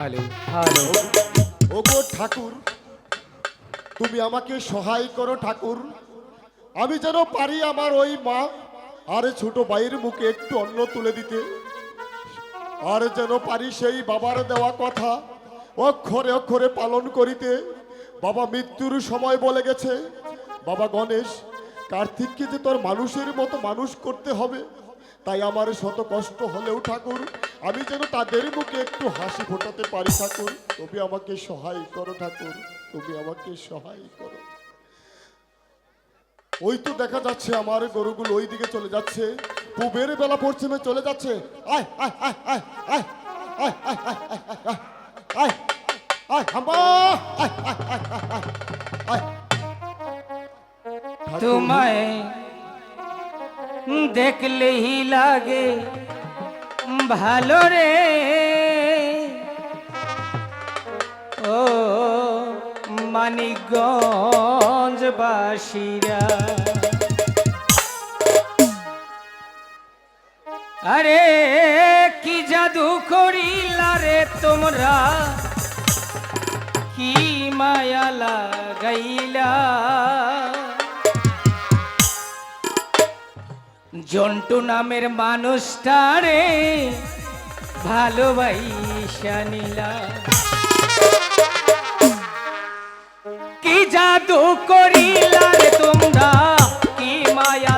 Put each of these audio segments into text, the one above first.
Hello hello ঠাকুর, তুমি আমাকে সহায় করো ঠাকুর। আমি যেন পারি আমার ওই মা, আর ছোট ভাইয়ের মুখে একটু অন্ন তুলে দিতে। আর যেন পারি সেই বাবার দেওয়া কথা অক্ষরে অক্ষরে পালন করিতে। বাবা মৃত্যুর সময় বলে গেছে, বাবা গণেশ, কার্তিককে যে তোর মানুষের মতো মানুষ করতে হবে তাই আমার শত কষ্ট হলেও ঠাকুর আমি যেন তাদের মুখে একটু হাসি ফোটাতে পারি ঠাকুর তুমি আমাকে সহায় করো ঠাকুর তুমি আমাকে সহায় করো ওই তো দেখা যাচ্ছে আমার গরুগুলো ওই দিকে চলে যাচ্ছে পুবের বেলা পশ্চিমে চলে যাচ্ছে আয় তোমায় দেখলেই লাগে, ভালো রে। ও মানিকগঞ্জ বাসিরা আরে কি জাদু করিলা রে তোমরা? কি মায়া লাগাইলা? জন্টু নামের মানুষটারে ভালোবাইসা নিলা। কি জাদু করিলা তোমরা কি মায়া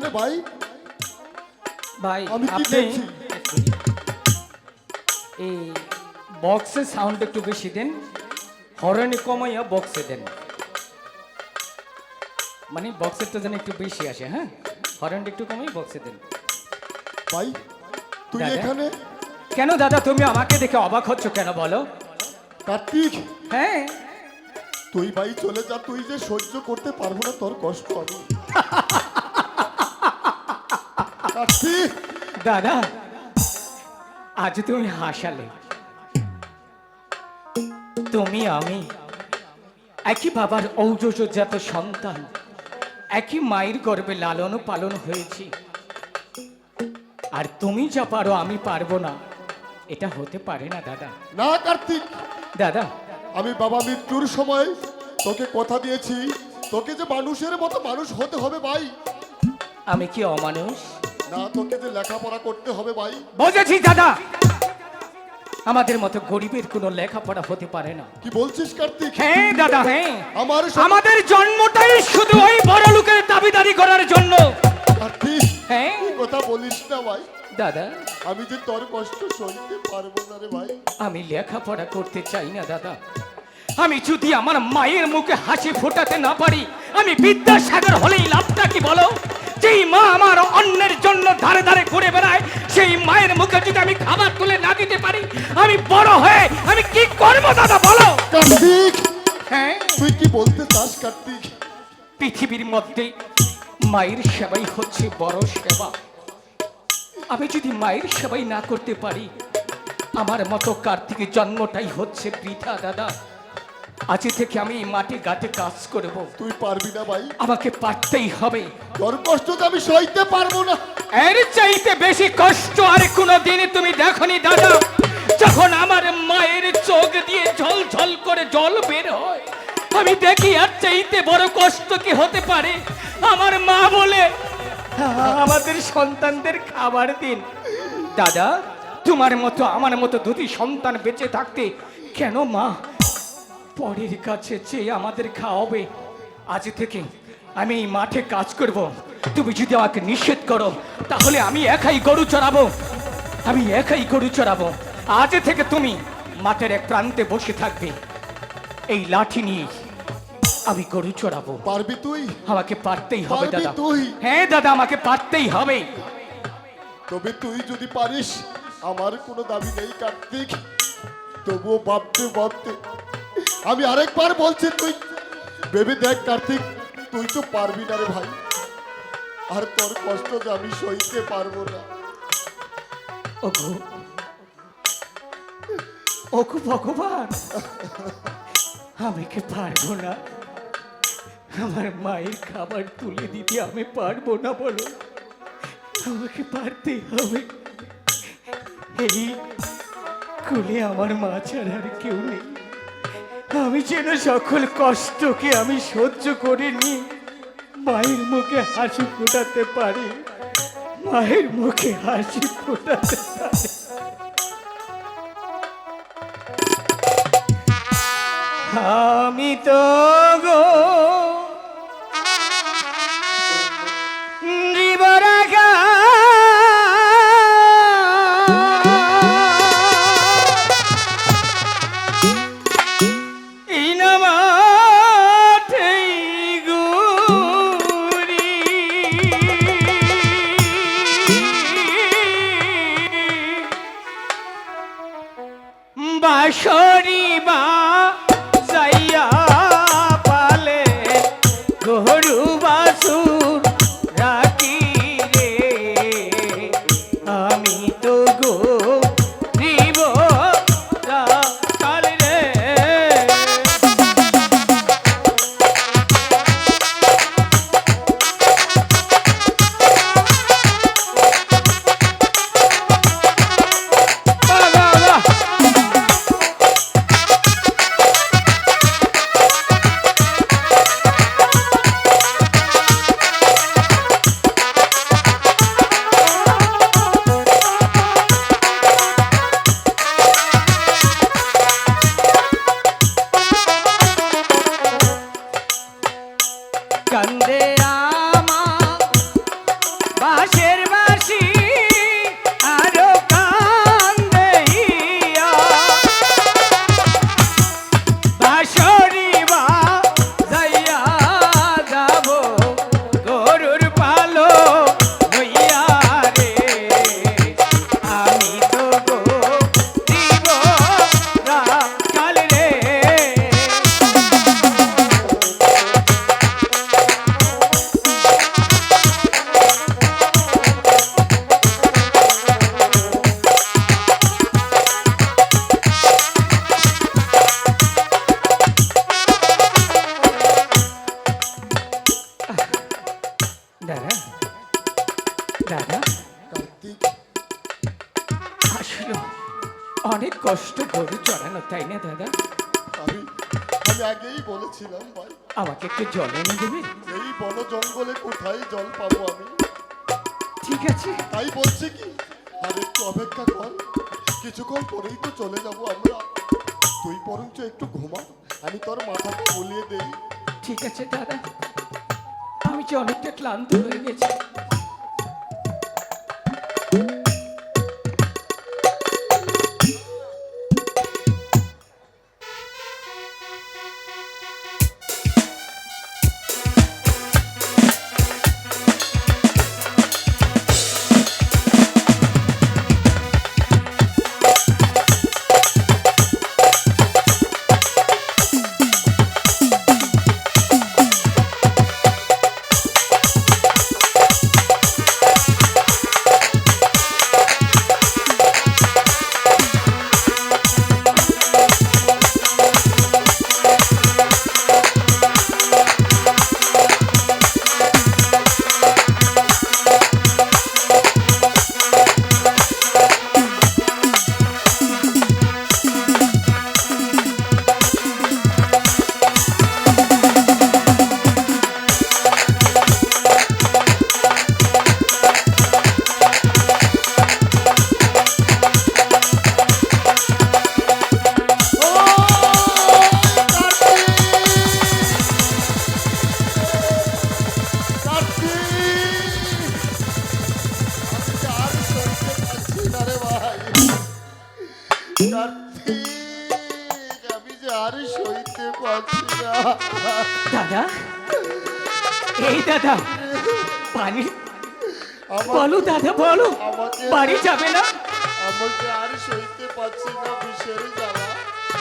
এখানে ভাই? ভাই আমি কি আপনি দেখছি? এই বক্সে সাউন্ড একটু বেশি দেন। হরনে কমাইয়া বক্সে দেন। মানে বক্সেরটা যেন একটু বেশি আসে হ্যাঁ? হরনটা একটু কমাই বক্সে দেন। ভাই তুই দাদা? এখানে? কেন দাদা তুমি আমাকে দেখে অবাক হচ্ছ কেন বলো? কার্তিক! হ্যাঁ। তুই ভাই চলে যা তুই যে সহ্য করতে পারব না তোর কষ্ট আমি দাদা আজ তুমি হাসালে। তুমি আমি একই বাবার ঔজজাত সন্তান একই মায়ের গর্ভে লালন পালন হয়েছি। আর তুমি যা পারো আমি পারব না। এটা হতে পারে না দাদা। না কার্তিক। দাদা। আমি বাবা মৃত্যুর সময় তোকে কথা দিয়েছি। তোকে যে মানুষের মতো মানুষ হতে হবে ভাই। আমি কি অমানুষ? না তোকে যে লেখাপড়া করতে হবে ভাই। বুঝেছি দাদা। আমাদের মতো গরিবের কোনো লেখাপড়া হতে পারে না। কি বলছিস কার্তিক? হ্যাঁ দাদা হ্যাঁ। আমার আমাদের জন্মটাই শুধু ওই বড় লোকের দাবিদারি করার জন্য। কার্তিক হ্যাঁ। কথা বলিস না ভাই। দাদা। আমি যে তোর কষ্ট সইতে পারব না রে ভাই। আমি লেখাপড়া করতে চাই না দাদা। আমি যদি আমার মায়ের মুখে হাসি ফোটাতে না পারি আমি বিদ্যাসাগর হলেই লাভটা কি বলো? যেই মা আমার অন্যের জন্য ধারে ধারে ঘুরে বেড়ায় সেই মায়ের মুখে যদি আমি খাবার তুলে না দিতে পারি আমি বড় হয়ে আমি কি করব দাদা বলো? কার্তিক হ্যাঁ? তুই কি বলতে চাস কার্তিক পৃথিবীর মধ্যে মায়ের সেবাই হচ্ছে বড় সেবা। আমি যদি মায়ের সেবাই না করতে পারি আমার মতো কার্তিকের জন্মটাই হচ্ছে বৃথা দাদা। আজ থেকে আমি এই মাটি গাতে কাজ করব। তুই পারবি না ভাই। আমাকে পারতেই হবে। তোর কষ্ট তো আমি সইতে পারব না। এর চাইতে বেশি কষ্ট আর কোনো দিনে তুমি দেখনি দাদা যখন আমার মায়ের চোখ দিয়ে ঝল ঝল করে জল বের হয়। আমি দেখি আর চাইতে বড় কষ্ট কি হতে পারে। আমার মা বলে আমাদের সন্তানদের খাবার দিন। দাদা তোমার মতো আমার মতো দুটি সন্তান বেঁচে থাকতে কেন মা পরের কাছে চেয়ে আমাদের খাওয়াবে। আজ থেকে আমি এই মাঠে কাজ করব। তুমি যদি আমাকে নিষেধ করো তাহলে আমি একাই গরু চড়াবো। আমি একাই গরু চড়াবো। আজ থেকে তুমি মাঠের এক প্রান্তে বসে থাকবে। এই লাঠি নিয়ে আমি গরু চড়াবো। পারবি তুই? আমাকে পারতেই হবে পারবি দাদা। তুই? হ্যাঁ দাদা আমাকে পারতেই হবে। তবে তুই যদি পারিস আমার কোনো দাবি নেই কার্তিক। তবুও ভাবতে ভাবতে আমি আরেকবার বলছি, তুই ভেবে দেখ কার্তিক, তুই তো পারবি না রে ভাই। আর তোর কষ্ট যে আমি সইতে পারব না। ওগো ভগবান আমি কি পারব না। আমার মায়ের খাবার তুলে দিতে আমি পারব না বলো। আমাকে পারতে হবে। এই কুলে আমার মা ছাড়া আর কেউ নেই। আমি যেন সকল কষ্টকে আমি সহ্য করে নি মায়ের মুখে হাসি ফোটাতে পারি। মায়ের মুখে হাসি ফোটাতে পারি। আমি তো গো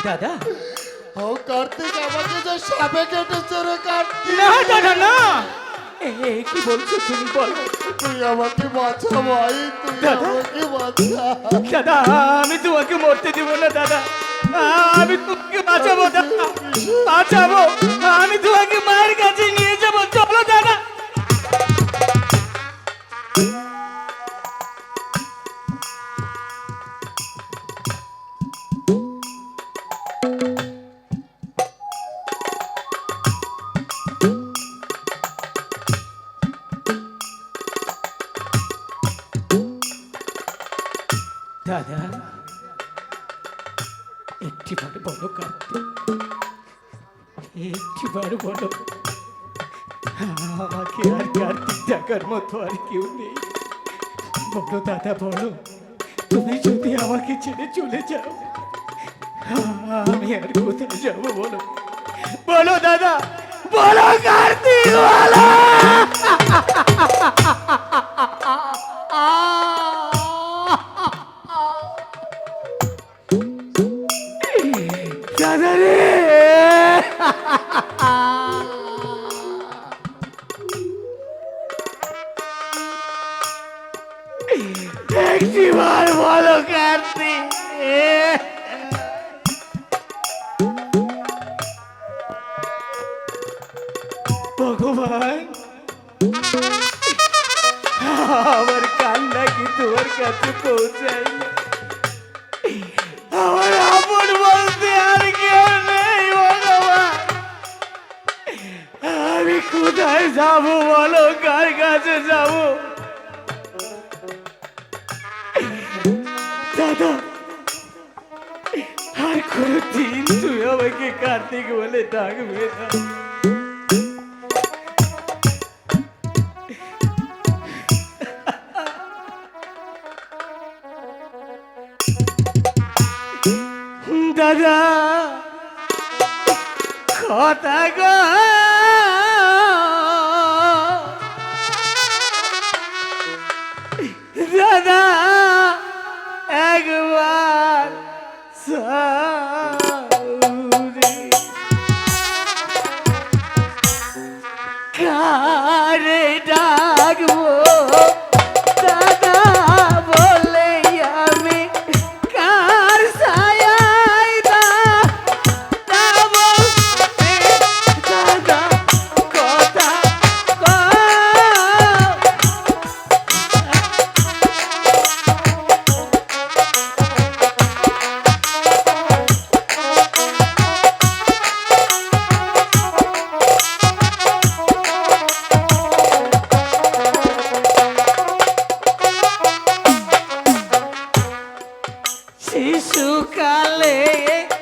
দাদা ও কার্তিক আমাকে যে সাপে কেটেছে রে কার্তিক। না দাদা না এ কি বলছো তুমি বলো। তুই আমাকে বাঁচা ভাই তুই আমাকে বাঁচা। দাদা আমি তোমাকে মরতে দিব না দাদা। আমি তোমাকে বাঁচাবো দাদা। বাঁচাবো। আমি তোমাকে মায়ের কাছে ডাকার মতো আর কেউ নেই বলো দাদা বলো তুমি যদি আমাকে ছেড়ে চলে যাও, আমি আর কোথায় যাব বলো? বলো দাদা, বলো কার্তিক, বলো! একটিবার বলো কার্তিক ভগবান, আমার কান্না কি তোমার কাছে পৌঁছায় আমার আপন বলতে আর কেউ নেই ভগবান। আমি কোথায় যাব বলো? কার কাছে যাব? আমাকে কার্তিক বলে ডাকবে না দাদা কথা গো Se chucalei, hein?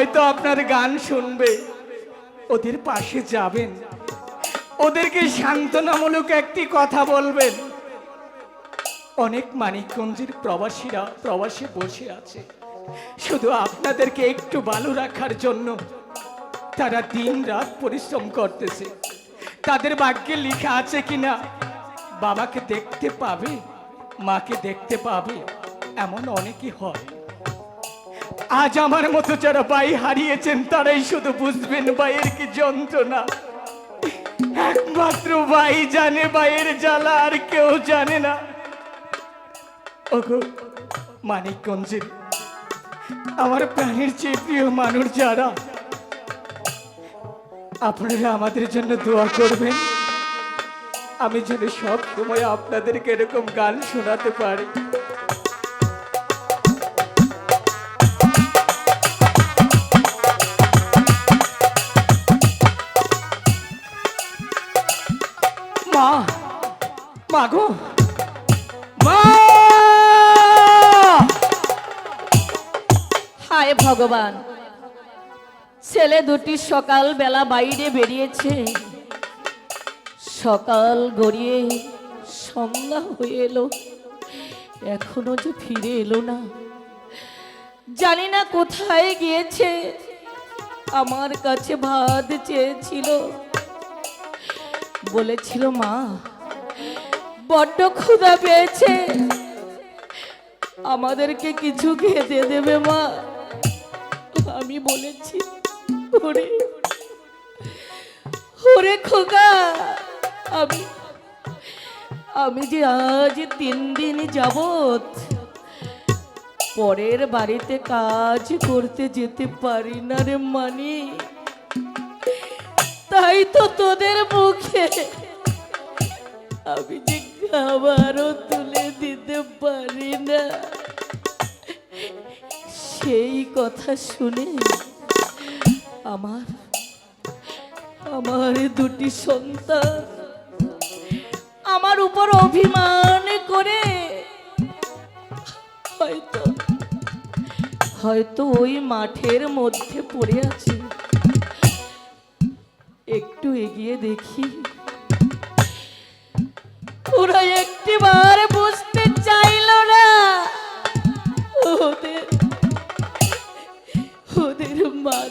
হয়তো আপনার গান শুনবে। ওদের পাশে যাবেন। ওদেরকে সান্ত্বনামূলক একটি কথা বলবেন। অনেক মানিকগঞ্জের প্রবাসীরা প্রবাসে বসে আছে। শুধু আপনাদেরকে একটু ভালো রাখার জন্য তারা দিন রাত পরিশ্রম করতেছে। তাদের ভাগ্যে লেখা আছে কিনা, বাবাকে দেখতে পাবে, মাকে দেখতে পাবে, এমন অনেকই হয়। আজ আমার মতো যারা বাই হারিয়েছেন, তারাই শুধু বুঝবেন বাইয়ের কি যন্ত্রণা। একমাত্র ভাই জানে বাইয়ের জ্বালা, আর কেউ জানে না। ওগো, মানিকগঞ্জের আমার প্রাণের চেয়ে প্রিয় মানুষ যারা, আপনারা আমাদের জন্য দোয়া করবেন। আমি যেন সব সময় আপনাদেরকে এরকম গান শোনাতে পারি। ভগবান। ছেলে দুটি সকাল বেলা বাইরে বেরিয়েছে। সকাল গড়িয়ে সন্ধ্যা হয়ে এলো। এখনও যে ফিরে এলো না। জানি না কোথায় গিয়েছে। আমার কাছে ভাত চেয়েছিল। বলেছিল, মা, বড্ড ক্ষুধা পেয়েছে। আমাদেরকে কিছু খেতে দেবে, মা। আমি বলেছি। ওরে ওরে খোকা, আমি আমি যে আজ তিন দিন যাবত পরের বাড়িতে কাজ করতে যেতে পারি না রে মানি। তাই তো তোদের মুখে আমি যে খাবারও তুলে দিতে পারি না। সেই কথা শুনে আমার আমার দুটি সন্তান আমার উপর অভিমান করে হয়তো হয়তো ওই মাঠের মধ্যে পড়ে আছে। একটু এগিয়ে দেখি। ওরা একটিবার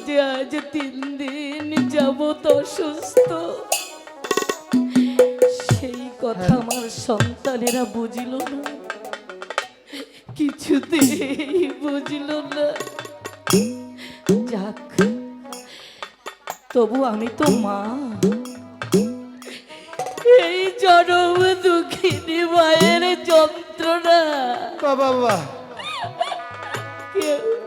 মাঝে আজ তিন দিন যাবত অসুস্থ। সেই কথা আমার সন্তানেরা বুঝিল না। কিছুতেই বুঝিল না। যাক তবু আমি তো মা। এই জনম দুঃখিনী মায়ের যন্ত্রণা। বাবা বাবা। কেউ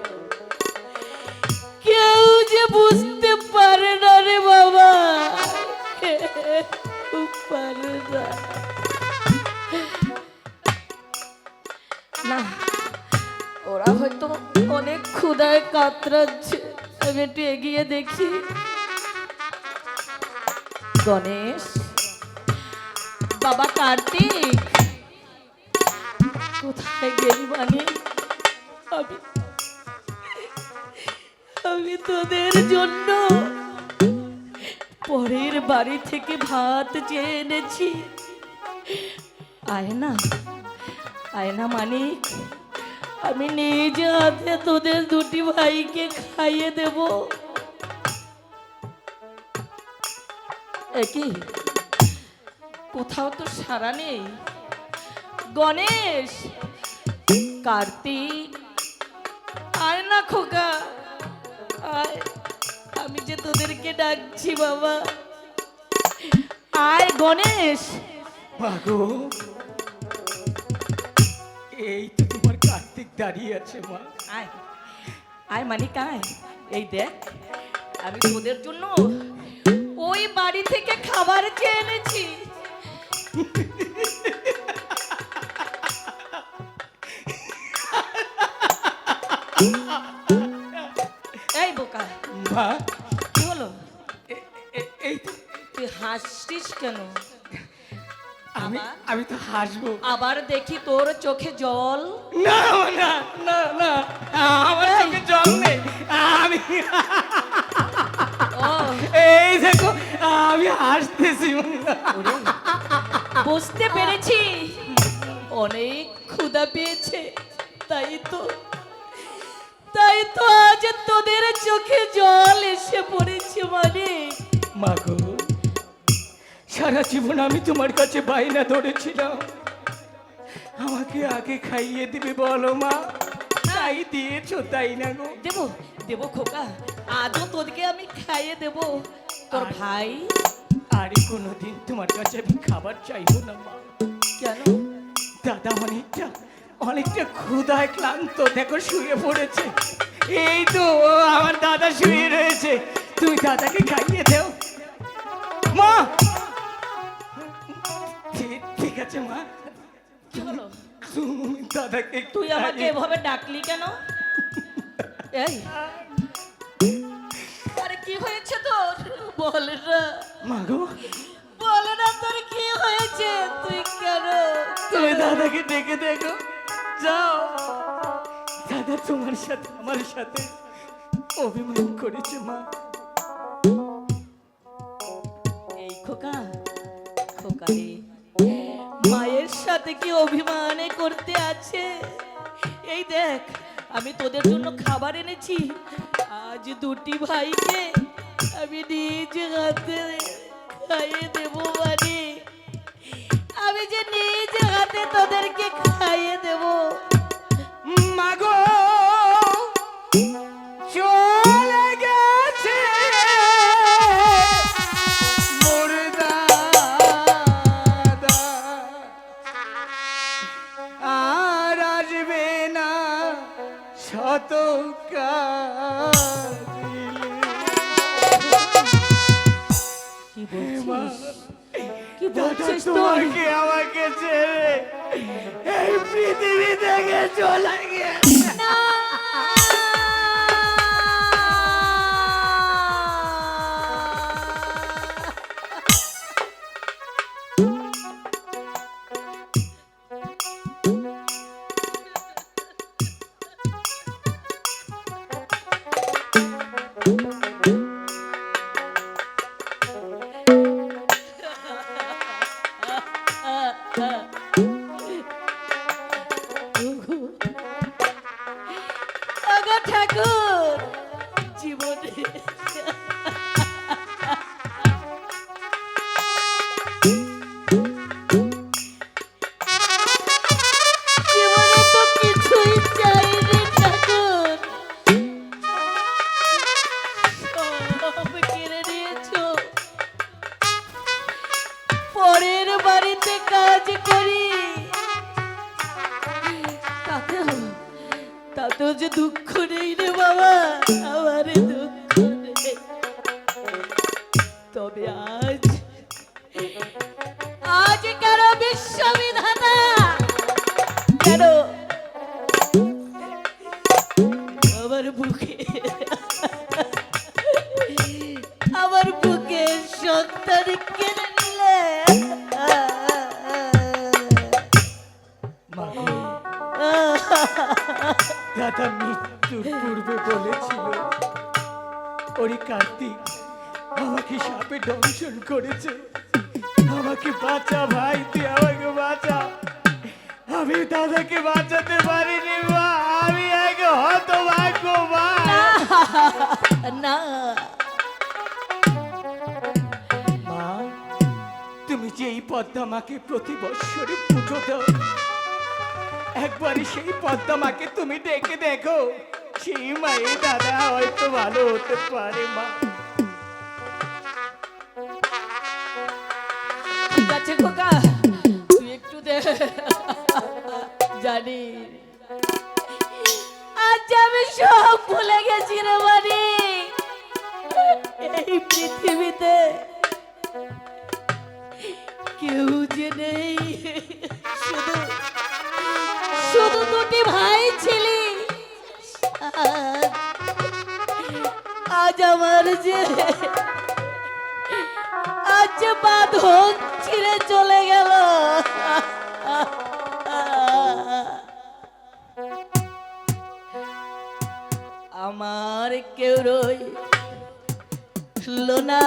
কেউ যে বুঝতে পারে না রে বাবা। পারে না। ওরা হয়তো অনেক ক্ষুদায় কাতরাচ্ছে। আমি একটু এগিয়ে দেখি। গণেশ, বাবা কার্তিক, কোথায় গেলি মানে? আমি আমি তোদের জন্য পরের বাড়ি থেকে ভাত চেয়ে এনেছি আয়না আয়না মানিক আমি নিজ হাতে তোদের দুটি ভাইকে খাইয়ে দেব। একই কোথাও তো সারা নেই। গণেশ, কার্তিক, আয়না খোকা। আয় আমি যে তোদেরকে ডাকছি বাবা। আয় গণেশ। মাগো এই তো তোমার কার্তিক দাঁড়িয়ে আছে মা। আয় আয় মানিক আয়। এই দেখ আমি তোদের জন্য ওই বাড়ি থেকে খাবার চেয়ে এনেছি। হলো? এ- এ- এই তো। তুই হাসছিস কেন? আমি আমি তো হাসবো। আবার দেখি তোর চোখে জল? না না না না। আমার চোখে জল নেই। আমি এই দেখো আমি হাসতেছি। বুঝতে পেরেছি। অনেক ক্ষুধা পেয়েছে তাই তো। তাই তো আজ তোদের চোখে জল এসে পড়েছে মানে। মাগো সারা জীবন আমি তোমার কাছে বাইনা ধরেছিলাম। আমাকে আগে খাইয়ে দিবে বলো মা। তাই দিয়েছ তাই না গো? দেব দেব খোকা আজও তোদেরকে আমি খাইয়ে দেব। তোর আর- ভাই? আর কোনোদিন তোমার কাছে আমি খাবার চাইব না মা। কেন? দাদা অনেকটা অনেকটা ক্ষুধায় ক্লান্ত দেখো শুয়ে পড়েছে। এই তো আমার দাদা শুয়ে রয়েছে। তুমি দাদাকে খাইয়ে দেও। মা! ঠিক- আছে মা। তুমি দাদাকে তুই আমাকে এভাবে ডাকলি কেন? এই। আরে কি হয়েছে তোর? বল না। মা গো। বল না তোর কি হয়েছে? তুই কেন? তুমি দাদাকে ডেকে দেখো যাও। দাদা তোমার সাথে, আমার সাথে অভিমান করেছে মা। এই খোকা খোকা মায়ের সাথে কি অভিমানে করতে আছে? এই দেখ, আমি তোদের জন্য খাবার এনেছি। আজ দুটি ভাইকে আমি নিজ হাতে খাইয়ে দেব মানে। আমি যে নিজ হাতে তোদেরকে খাইয়ে দেব। মাগো চলে গেছে। আর আসবে না শত কি বলছিস? কি বলছিস তোমাকে আমাকে ছেড়ে পৃথিবী থেকে চলে গেছে তাতেও যে দুঃখ নেই রে বাবা আমার দুঃখ নেই। তবে আজ আজ কেন বিশ্ববিধাতা আমাকে সাপে দংশন করেছে। আমাকে বাঁচা ভাই তুই আমাকে বাঁচা। আমি দাদাকে বাঁচাতে পারিনি মা। আমি এক হতভাগ্য মা। না মা তুমি যে এই পদ্মা মাকে প্রতি বৎসরে পুজো দাও একবারে সেই পদ্মা মাকে তুমি ডেকে দেখো। সেই মায়ের দাদা হয়তো ভালো হতে পারে মা। জানি। আজ আমি সব ভুলে গেছি রে বাড়ি এই পৃথিবীতে কেউ যে নেই শুধু শুধু দুটি ভাই ছিলি। আজ- আমার যে, আজ বাঁধন ছিঁড়ে চলে গেল। আমার কেউ রই না।